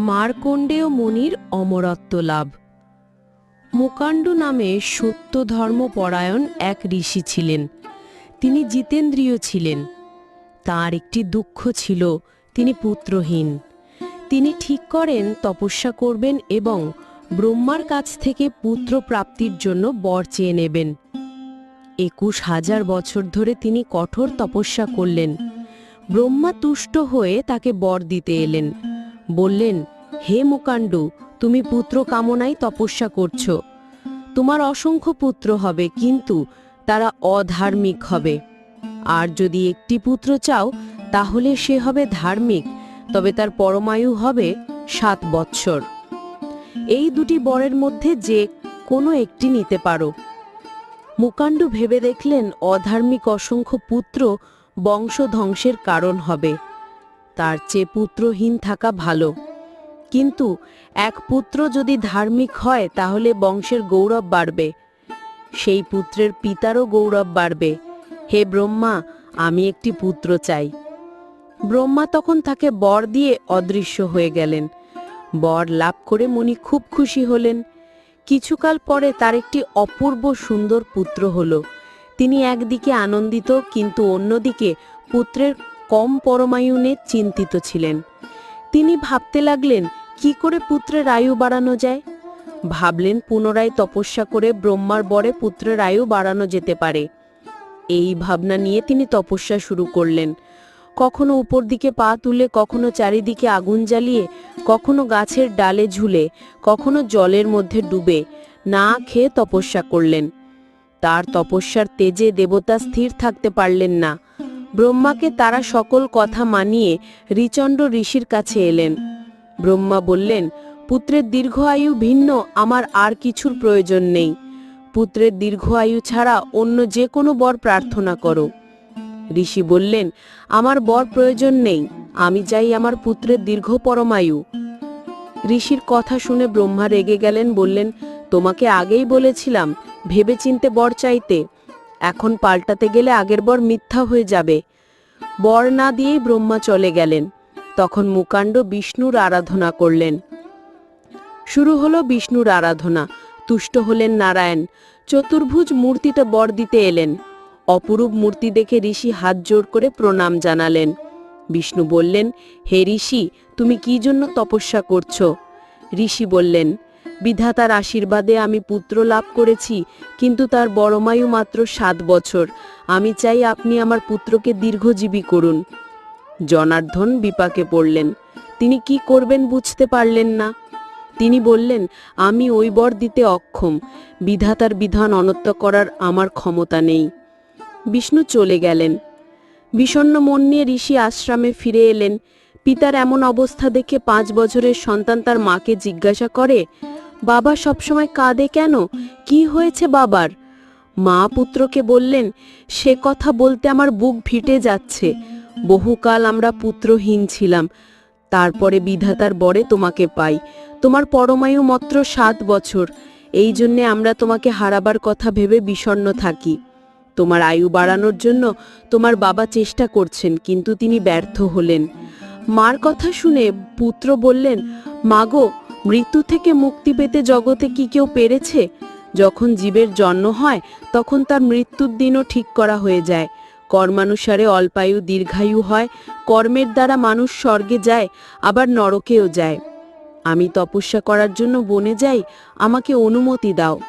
মার্কণ্ডেয় মুনির অমরত্ব লাভ। মুকাণ্ডু নামে সত্য ধর্মপরায়ণ এক ঋষি ছিলেন। তিনি জিতেন্দ্রীয় ছিলেন। তার একটি দুঃখ ছিল, তিনি পুত্রহীন। তিনি ঠিক করেন তপস্যা করবেন এবং ব্রহ্মার কাছ থেকে পুত্র প্রাপ্তির জন্য বর চেয়ে নেবেন। একুশ হাজার বছর ধরে তিনি কঠোর তপস্যা করলেন। ব্রহ্মা তুষ্ট হয়ে তাকে বর দিতে এলেন। বললেন, হে মুকাণ্ডু, তুমি পুত্র কামনায় তপস্যা করছ। তোমার অসংখ্য পুত্র হবে, কিন্তু তারা অধার্মিক হবে। আর যদি একটি পুত্র চাও, তাহলে সে হবে ধার্মিক, তবে তার পরমায়ু হবে সাত বৎসর। এই দুটি বরের মধ্যে যে কোনো একটি নিতে পারো। মুকাণ্ডু ভেবে দেখলেন, অধার্মিক অসংখ্য পুত্র বংশধ্বংসের কারণ হবে। তার চেয়ে পুত্রহীন থাকা ভালো। কিন্তু এক পুত্র যদি ধার্মিক হয়, তাহলে বংশের গৌরব বাড়বে। সেই পুত্রের পিতারও গৌরব বাড়বে। হে ব্রহ্মা, আমি একটি পুত্র চাই। ব্রহ্মা তখন তাকে বর দিয়ে অদৃশ্য হয়ে গেলেন। বর লাভ করে মুনি খুব খুশি হলেন। কিছুকাল পরে তার একটি অপূর্ব সুন্দর পুত্র হল। তিনি একদিকে আনন্দিত, কিন্তু অন্যদিকে পুত্রের কম পরমায়ুনে চিন্তিত ছিলেন। তিনি ভাবতে লাগলেন, কি করে পুত্রের আয়ু বাড়ানো যায়? ভাবলেন পুনরায় তপস্যা করে ব্রহ্মার বরে পুত্রের আয়ু বাড়ানো যেতে পারে। এই ভাবনা নিয়ে তিনি তপস্যা শুরু করলেন। কখনো উপর দিকে পা তুলে, কখনো চারিদিকে আগুন জ্বালিয়ে, কখনো গাছের ডালে ঝুলে, কখনো জলের মধ্যে ডুবে, না খেয়ে তপস্যা করলেন। তার তপস্যার তেজে দেবতা স্থির থাকতে পারলেন না। ব্রহ্মাকে তারা সকল কথা মানিয়ে রিচণ্ড ঋষির কাছে এলেন। ব্রহ্মা বললেন, পুত্রের দীর্ঘ আয়ু ভিন্ন, আমার আর কিছুর প্রয়োজন নেই। পুত্রের দীর্ঘ আয়ু ছাড়া অন্য যে কোনো বর প্রার্থনা করো। ঋষি বললেন, আমার বর প্রয়োজন নেই, আমি চাই আমার পুত্রের দীর্ঘ পরমায়ু ঋষির কথা শুনে ব্রহ্মা রেগে গেলেন, বললেন, তোমাকে আগেই বলেছিলাম, ভেবেচিন্তে বর চাইতে। এখন পাল্টাতে গেলে আগের বর মিথ্যা হয়ে যাবে। বর না দিয়েই ব্রহ্মা চলে গেলেন। তখন মুকাণ্ড বিষ্ণুর আরাধনা করলেন। শুরু হলো বিষ্ণুর আরাধনা। তুষ্ট হলেন নারায়ণ। চতুর্ভুজ মূর্তিটা বর দিতে এলেন। অপরূপ মূর্তি দেখে ঋষি হাত জোর করে প্রণাম জানালেন। বিষ্ণু বললেন, হে ঋষি, তুমি কি জন্য তপস্যা করছ? ঋষি বললেন বিধাতার আশীর্বাদে আমি পুত্র লাভ করেছি, কিন্তু তার বড়মায়ু মাত্র সাত বছর। আমি চাই আপনি আমার পুত্রকে দীর্ঘজীবী করুন। জনার্ধন বিপাকে পড়লেন। তিনি কি করবেন বুঝতে পারলেন না। তিনি বললেন, আমি ওই বর দিতে অক্ষম। বিধাতার বিধান অনত্য করার আমার ক্ষমতা নেই। বিষ্ণু চলে গেলেন। বিষণ্ণ মন নিয়ে ঋষি আশ্রমে ফিরে এলেন। পিতার এমন অবস্থা দেখে পাঁচ বছরের সন্তান তার মাকে জিজ্ঞাসা করে বাবা সবসময় কাঁদে কেন? কি হয়েছে বাবার? মা পুত্রকে বললেন, সে কথা বলতে আমার বুক ভিটে যাচ্ছে। বহুকাল আমরা পুত্রহীন ছিলাম। তারপরে বিধাতার বরে তোমাকে পাই। তোমার পরমায়ু মাত্র সাত বছর। এই জন্যে আমরা তোমাকে হারাবার কথা ভেবে বিষণ্ণ থাকি। তোমার আয়ু বাড়ানোর জন্য তোমার বাবা চেষ্টা করছেন, কিন্তু তিনি ব্যর্থ হলেন। মার কথা শুনে পুত্র বললেন মাগো মৃত্যু থেকে মুক্তি পেতে জগতে কি কেউ পেরেছে? যখন জীবের জন্ম হয়, তখন তার মৃত্যুর দিনও ঠিক করা হয়ে যায়। কর্মানুসারে অল্পায়ু দীর্ঘায়ু হয়, কর্মের দ্বারা মানুষ স্বর্গে যায়, আবার নরকেও যায়। আমি তপস্যা করার জন্য বনে যাই, আমাকে অনুমতি দাও।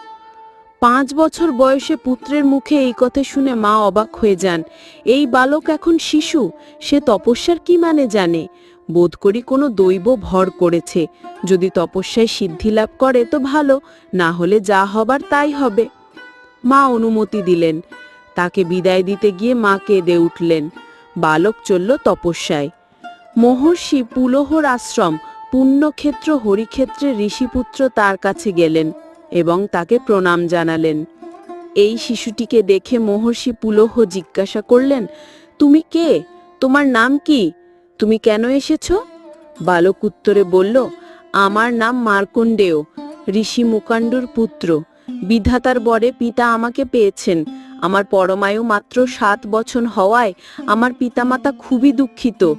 পাঁচ বছর বয়সে পুত্রের মুখে এই কথা শুনে মা অবাক হয়ে যান। এই বালক এখন শিশু, সে তপস্যার কি মানে জানে? বোধ করি কোনো দৈব ভর করেছে। যদি তপস্যায় সিদ্ধি লাভ করে তো ভালো, না হলে যা হবার তাই হবে। মা অনুমতি দিলেন। তাকে বিদায় দিতে গিয়ে মা কেঁদে উঠলেন। বালক চলল তপস্যায়। মহর্ষি পুলহর আশ্রম, পুণ্যক্ষেত্র, হরিক্ষেত্রে ঋষিপুত্র তার কাছে গেলেন এবং তাকে প্রণাম জানালেন। এই শিশুটিকে দেখে মহর্ষি পুলহ জিজ্ঞাসা করলেন, তুমি কে? তোমার নাম কি? তুমি কেন এসেছ? বালক উত্তরে বলল, আমার নাম মার্কণ্ডেয়, ঋষি মুকাণ্ডুর পুত্র। বিধাতার বরে পিতা আমাকে পেয়েছেন। আমার পরমায়ু মাত্র সাত বছর হওয়ায় আমার পিতামাতা খুবই দুঃখিত।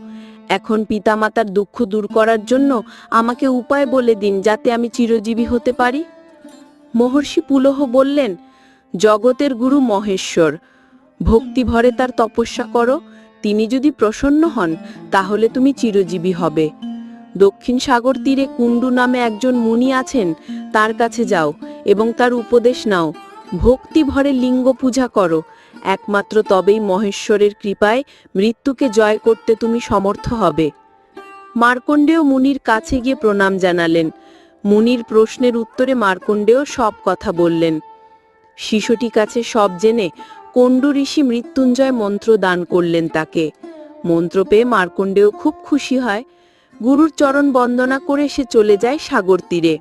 এখন পিতামাতার দুঃখ দূর করার জন্য আমাকে উপায় বলে দিন, যাতে আমি চিরজীবী হতে পারি। মহর্ষি পুলহ বললেন, জগতের গুরু মহেশ্বর, ভক্তি ভরে তার তপস্যা করো। তিনি যদি প্রসন্ন হন, তাহলে তুমি চিরজীবী হবে। দক্ষিণ সাগর তীরে কুণ্ডু নামে একজন মুনি আছেন, তার কাছে যাও এবং তার উপদেশ নাও। ভক্তি ভরে লিঙ্গ পূজা করো। একমাত্র তবেই মহেশ্বরের কৃপায় মৃত্যুকে জয় করতে তুমি সমর্থ হবে। মার্কণ্ডেয় মুনির কাছে গিয়ে প্রণাম জানালেন। মুনির প্রশ্নের উত্তরে মার্কণ্ডেয় সব কথা বললেন। শিশুটি কাছে সব জেনে কণ্ডু ঋষি মৃত্যুঞ্জয় মন্ত্র দান করলেন তাকে। মন্ত্র পেয়ে মার্কণ্ডেয় খুব খুশি হয়। গুরুর চরণ বন্দনা করে সে চলে যায় সাগর তীরে।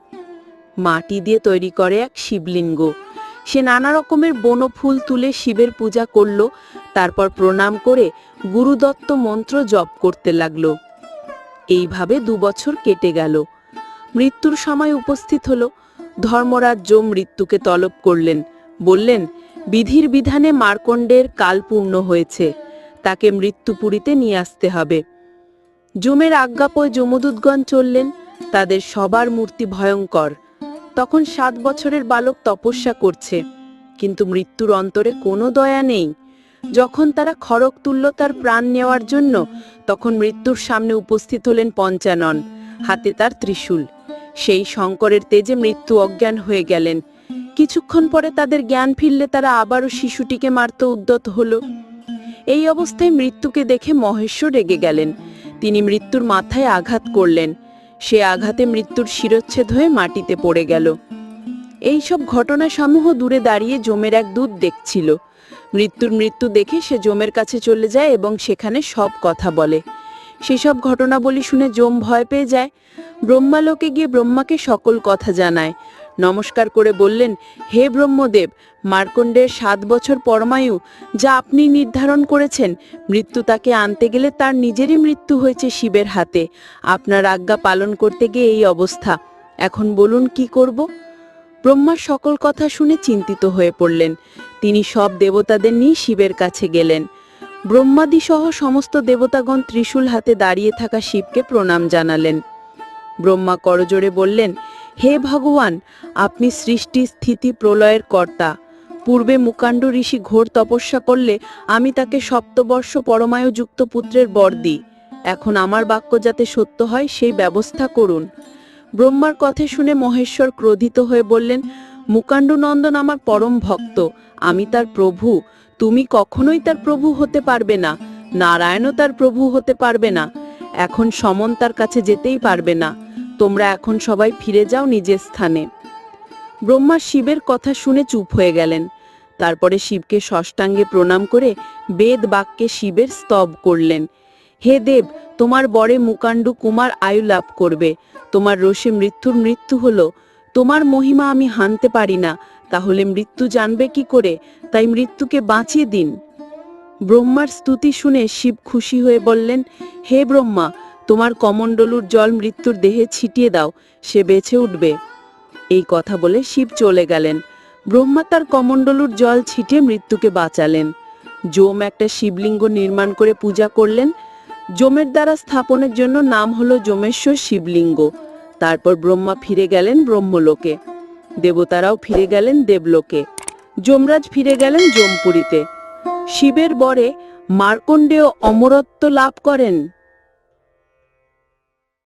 মাটি দিয়ে তৈরি করে এক শিবলিঙ্গ। সে নানা রকমের বনফুল তুলে শিবের পূজা করল, তারপর প্রণাম করে গুরুদত্ত মন্ত্র জপ করতে লাগল। এইভাবে দু বছর কেটে গেল। মৃত্যুর সময় উপস্থিত হল। ধর্মরাজ যম মৃত্যুকে তলব করলেন। বললেন বিধির বিধানে মার্কণ্ডের কাল পূর্ণ হয়েছে। তাকে মৃত্যুপুরীতে নিয়ে আসতে হবে। যমের আজ্ঞাপয় যমদূতগণ চললেন, তাদের সবার মূর্তি ভয়ঙ্কর। তখন সাত বছরের বালক তপস্যা করছে, কিন্তু মৃত্যুর অন্তরে কোনো দয়া নেই। যখন তারা খড়ক তুলল তার প্রাণ নেওয়ার জন্য, তখন মৃত্যুর সামনে উপস্থিত হলেন পঞ্চানন, হাতে তার ত্রিশূল। সেই শঙ্করের তেজে মৃত্যু অজ্ঞান হয়ে গেলেন। কিছুক্ষণ পরে তাদের জ্ঞান ফিরলে তারা আবারও শিশুটিকে মারতে উদ্যত হলো। এই অবস্থায় মৃত্যুকে দেখে মহেশ্বর রেগে গেলেন। তিনি মৃত্যুর মাথায় আঘাত করলেন। সে আঘাতে মৃত্যুর শিরচ্ছেদ হয়ে মাটিতে পড়ে গেল। এই সব ঘটনা সমূহ দূরে দাঁড়িয়ে জমের এক দূত দেখছিল। মৃত্যুর মৃত্যু দেখে সে জমের কাছে চলে যায় এবং সেখানে সব কথা বলে। সেসব ঘটনাবলী শুনে জম ভয় পেয়ে যায়। ব্রহ্মালোকে গিয়ে ব্রহ্মাকে সকল কথা জানায়। নমস্কার করে বললেন, হে ব্রহ্মদেব মার্কণ্ডের সাত বছর পরমায়ু যা আপনি নির্ধারণ করেছেন, মৃত্যু তাকে আনতে গেলে তার নিজেরই মৃত্যু হয়েছে শিবের হাতে। আপনার আজ্ঞা পালন করতে গিয়ে এই অবস্থা। এখন বলুন, কি করব? ব্রহ্মার সকল কথা শুনে চিন্তিত হয়ে পড়লেন। তিনি সব দেবতাদের নিয়ে শিবের কাছে গেলেন। ব্রহ্মাদি সহ সমস্ত দেবতাগণ ত্রিশূল হাতে দাঁড়িয়ে থাকা শিবকে প্রণাম জানালেন। ব্রহ্মা করজোড়ে বললেন, হে ভগবান, আপনি সৃষ্টি স্থিতি প্রলয়ের কর্তা। পূর্বে মুকাণ্ড ঋষি ঘোর তপস্যা করলে আমি তাকে সপ্তবর্ষ পরমায়ুযুক্ত পুত্রের বর দিই। এখন আমার বাক্য যাতে সত্য হয়, সেই ব্যবস্থা করুন। ব্রহ্মার কথা শুনে মহেশ্বর ক্রোধিত হয়ে বললেন মুকাণ্ড নন্দন আমার পরম ভক্ত, আমি তার প্রভু, তুমি কখনোই তার প্রভু হতে পারবে না, নারায়ণও তার প্রভু হতে পারবে না, এখন সমন তার কাছে যেতেই পারবে না, তোমরা এখন সবাই ফিরে যাও নিজের স্থানে। ব্রহ্মা শিবের কথা শুনে চুপ হয়ে গেলেন, তারপরে শিবকে ষষ্ঠাঙ্গে প্রণাম করে বেদ বাক্যে শিবের স্তব করলেন। হে দেব, তোমার বরে মুকাণ্ডু কুমার আয়ু লাভ করবে, তোমার রোষে মৃত্যুর মৃত্যু হলো তোমার মহিমা আমি হানতে পারি না, তাহলে মৃত্যু জানবে কি করে? তাই মৃত্যুকে বাঁচিয়ে দিন। ব্রহ্মার স্তুতি শুনে শিব খুশি হয়ে বললেন, হে ব্রহ্মা, তোমার কমণ্ডলুর জল মৃত্যুর দেহে ছিটিয়ে দাও, সে বেঁচে উঠবে। এই কথা বলে শিব চলে গেলেন। ব্রহ্মা তার কমণ্ডলুর জল ছিটিয়ে মৃত্যুকে বাঁচালেন। যম একটা শিবলিঙ্গ নির্মাণ করে পূজা করলেন। যমের দ্বারা স্থাপনের জন্য নাম হলো যমেশ্বর শিবলিঙ্গ। তারপর ব্রহ্মা ফিরে গেলেন ব্রহ্মলোকে। দেবতারাও ফিরে গেলেন দেবলোকে। যমরাজ ফিরে গেলেন জমপুরীতে শিবের বরে মার্কণ্ডেয় অমরত্ব লাভ করেন।